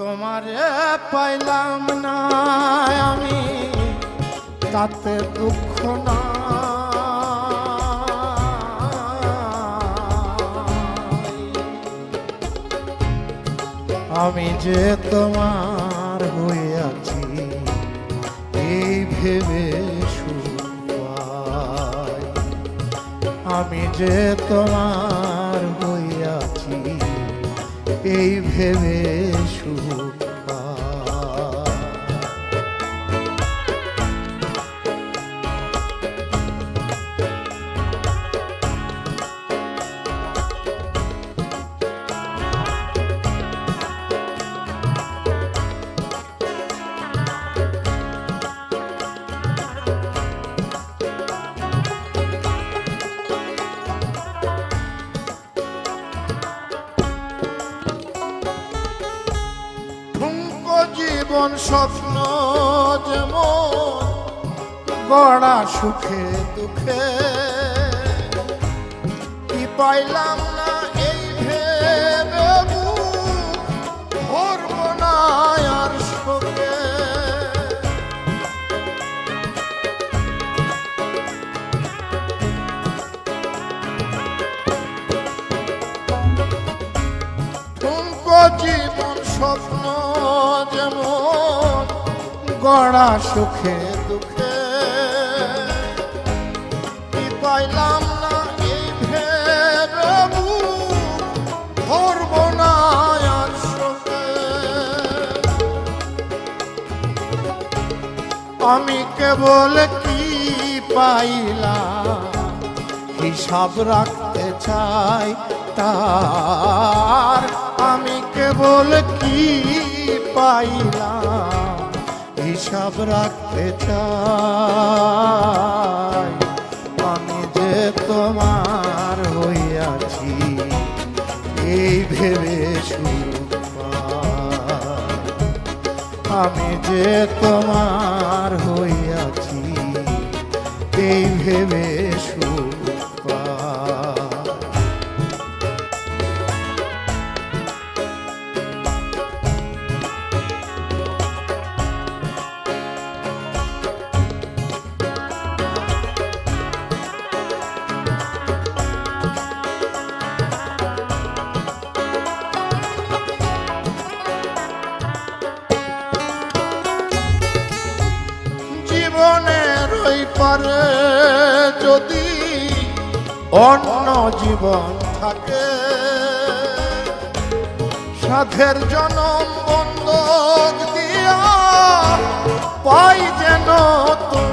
তোমারে পাইলাম না আমি, তাতে দুঃখ না। আমি যে তোমার হইয়াছি, এই ভেবে আমি যে তোমার হইয়াছি এই ভেবে সুখ জীবন স্বপ্ন যেমন গড়া সুখে দুঃখে। কি পাইলাম এই আর ঠুনকো জীবন স্বপ্ন যেমন গড়া সুখে দুঃখে। কি পাইলাম না এই ভেবে ধরব না শোকে আমি কেবল কি পাইলাম? হিসাব রাখতে চাই তার। আমি কেবল কি পাইলাম, হিসাব রাখতে চাই। আমি যে তোমার হইয়াছি, এই ভেবে আমি যে তোমার হইয়াছি, এই ভেবে পারে যদি অন্য জীবন থাকে। সাধের জনম বন্ধক দিয়া পাই যেন তোমাকে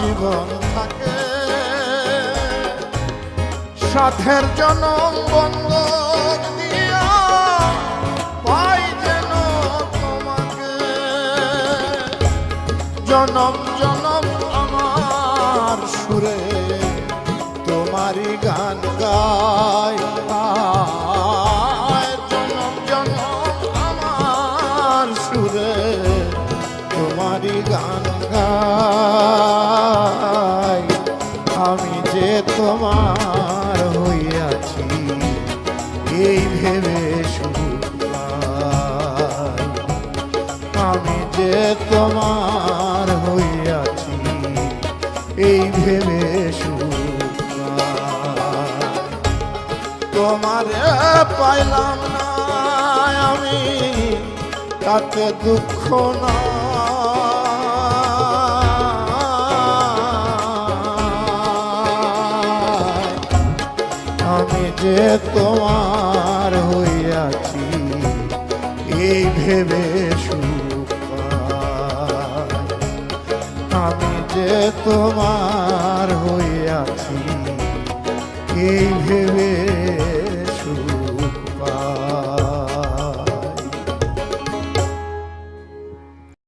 জীবন থাকে। সাথের জনম বন্ধক দিয়া পাই যেন তোমাকে। জনম জনম আমার সুরে তোমারই গান গায় তোমারই গান গাই আমি যে তোমার হইয়াছি, এই ভেবে পাই। আমি যে তোমার হইয়াছি, এই ভেবে পাই। তোমারে পাইলাম না আমি, তাতে দুঃখ না যে তোমার হইয়াছি এই ভেবে আমি যে তোমার হইয়াছি এই ভেবে